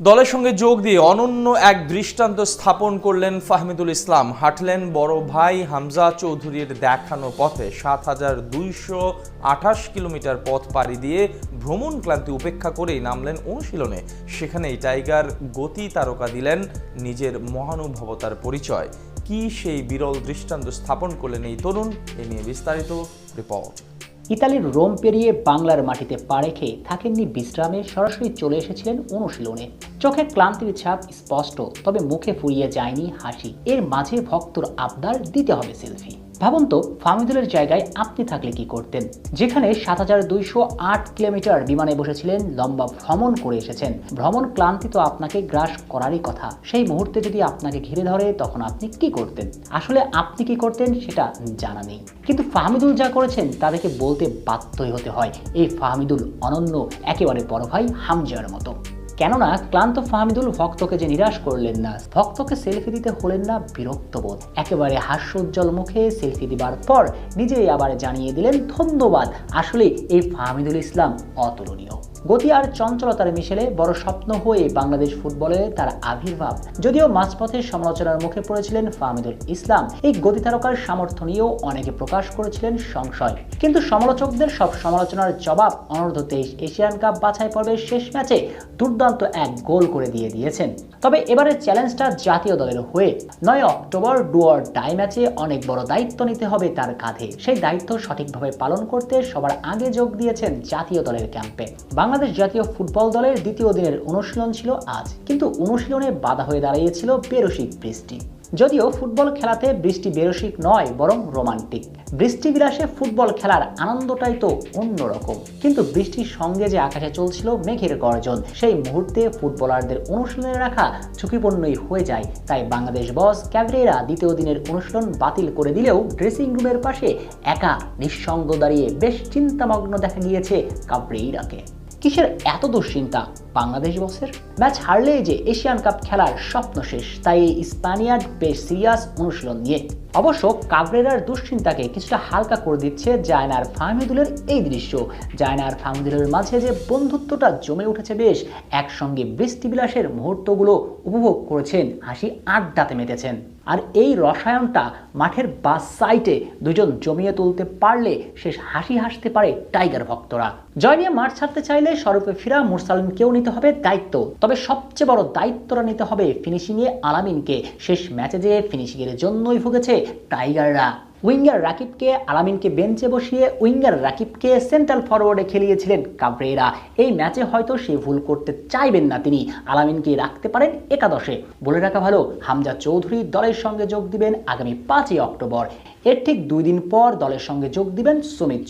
দলের সঙ্গে যোগ দিয়ে অনন্য এক দৃষ্টান্ত স্থাপন করলেন ফাহমিদুল ইসলাম। হাঁটলেন বড় ভাই হামজা চৌধুরীর দেখানো পথে সাত হাজার দুইশো আঠাশ কিলোমিটার পথ পাড়ি দিয়ে ভ্রমণ ক্লান্তি উপেক্ষা করেই নামলেন অনুশীলনে। সেখানেই টাইগার গতি তারকা দিলেন নিজের মহানুভবতার পরিচয়। কি সেই বিরল দৃষ্টান্ত স্থাপন করলেন এই তরুণ? এ নিয়ে বিস্তারিত রিপোর্ট। ইতালির রোম পেরিয়ে বাংলার মাটিতে পা রেখে থাকেননি বিশ্রামে সরাসরি চলে এসেছিলেন অনুশীলনে। চোখে ক্লান্তির ছাপ স্পষ্ট, তবে মুখে ফুরিয়ে যায়নি হাসি। এর মাঝে ভক্তর আবদার দিতে হবে সেলফি। ভাবুন তো ফামিদুলের জায়গায় আপনি থাকলে কি করতেন? যেখানে সাত হাজার দুইশো আট কিলোমিটার বিমানে বসেছিলেন, লম্বা ভ্রমণ করে এসেছেন। ভ্রমণ ক্লান্তি তো আপনাকে গ্রাস করারই কথা। সেই মুহূর্তে যদি আপনাকে ঘিরে ধরে, তখন আপনি কি করতেন? আসলে আপনি কি করতেন সেটা জানা নেই। কিন্তু ফাহমিদুল যা করেছেন তাদেরকে বলতে বাধ্যই হতে হয়। এই ফাহমিদুল অনন্য, একেবারে বড় ভাই হামজার মতো। কেননা ক্লান্ত ফাহমিদুল ভক্তকে যে নিরাশ করলেন না, ভক্তকে সেলফি দিতে হলেন না বিরক্ত বোধ একেবারে হাস্যোজ্জ্বল মুখে সেলফি দিবার পর নিজেই আবার জানিয়ে দিলেন, ধন্যবাদ, আসলে এই ফাহমিদুল ইসলাম অতুলনীয়। গতি আর চঞ্চলতার মিশেলে বড় স্বপ্ন হয়ে বাংলাদেশ ফুটবলে তার আবির্ভাব। যদিও মাঝপথে সমালোচনার মুখে পড়েছিলেন ফাহমিদুল ইসলাম, এই গতি তারকার সামর্থ্য নিয়েও অনেকে প্রকাশ করেছিলেন সংশয়। কিন্তু সমালোচকদের সব সমালোচনার জবাব অনূর্ধ্ব তেইশ এশিয়ান কাপ বাছাই পর্বের শেষ ম্যাচে দুর্দান্ত এক গোল করে দিয়ে দিয়েছেন। তবে এবারের চ্যালেঞ্জটা জাতীয় দলের হয়ে। নয় অক্টোবর ডুয়ার ডাই ম্যাচে অনেক বড় দায়িত্ব নিতে হবে তার কাঁধে। সেই দায়িত্ব সঠিকভাবে পালন করতে সবার আগে যোগ দিয়েছেন জাতীয় দলের ক্যাম্পে। বাংলাদেশ জাতীয় ফুটবল দলের দ্বিতীয় দিনের অনুশীলন ছিল আজ। কিন্তু অনুশীলনে বাধা হয়ে দাঁড়িয়েছিল বেরসিক বৃষ্টি। যদিও ফুটবল খেলাতে বৃষ্টি বেরসিক নয়, বরং রোমান্টিক। বৃষ্টি বিলাসে ফুটবল খেলার আনন্দটাই তো অন্যরকম। কিন্তু বৃষ্টির সঙ্গে যে আকাশে চলছিল মেঘের গর্জন, সেই মুহূর্তে ফুটবলারদের অনুশীলনে রাখা ঝুঁকিপূর্ণই হয়ে যায়। তাই বাংলাদেশ বস ক্যাবরেরা দ্বিতীয় দিনের অনুশীলন বাতিল করে দিলেও ড্রেসিং রুমের পাশে একা নিঃসঙ্গ দাঁড়িয়ে বেশ চিন্তামগ্ন দেখা গিয়েছে কাবরেইরাকে কিসের এত দুশ্চিন্তা? বাংলাদেশ বসের ম্যাচ হারলেই যে এশিয়ান কাপ খেলার স্বপ্ন শেষ, তাই এই স্পানিয়ার বেশ সিরিয়াস অনুশীলন নিয়ে। অবশ্য কাবরেরার দুশ্চিন্তাকে কিছুটা হালকা করে দিচ্ছে জায়নার ফাহমিদুলের এই দৃশ্য। জায়নার ফাহমিদুলের মাঝে যে বন্ধুত্বটা জমে উঠেছে বেশ, একসঙ্গে বৃষ্টিবিলাসের মুহূর্তগুলো উপভোগ করেছেন, হাসি আড্ডাতে মেতেছেন। আর এই রসায়নটা মাঠের বাস সাইটে দুজন জমিয়ে তুলতে পারলে শেষ হাসি হাসতে পারে টাইগার ভক্তরা। জয় নিয়ে মাঠ ছাড়তে চাইলে স্বরূপে ফিরা মুরসালিনকেও নিতে হবে দায়িত্ব। তবে সবচেয়ে বড় দায়িত্বটা নিতে হবে ফিনিশিংয়ে আলামিনকে। শেষ ম্যাচে যে ফিনিশিংয়ের জন্যই ভুগেছে টাইগাররা। উইঙ্গার রাকিবকে আলামিনকে বেঞ্চে বসিয়ে উইঙ্গার রাকিবকে সেন্ট্রাল ফরওয়ার্ডে খেলিয়েছিলেন কাবরেরা। এই ম্যাচে হয়তো সে ভুল করতে চাইবেন না তিনি। আলামিনকে রাখতে পারেন একাদশে। বলে রাখা ভালো, হামজা চৌধুরী দলের সঙ্গে যোগ দিবেন আগামী পাঁচই অক্টোবর। এর ঠিক দুই দিন পর দলের সঙ্গে যোগ দিবেন সুমিত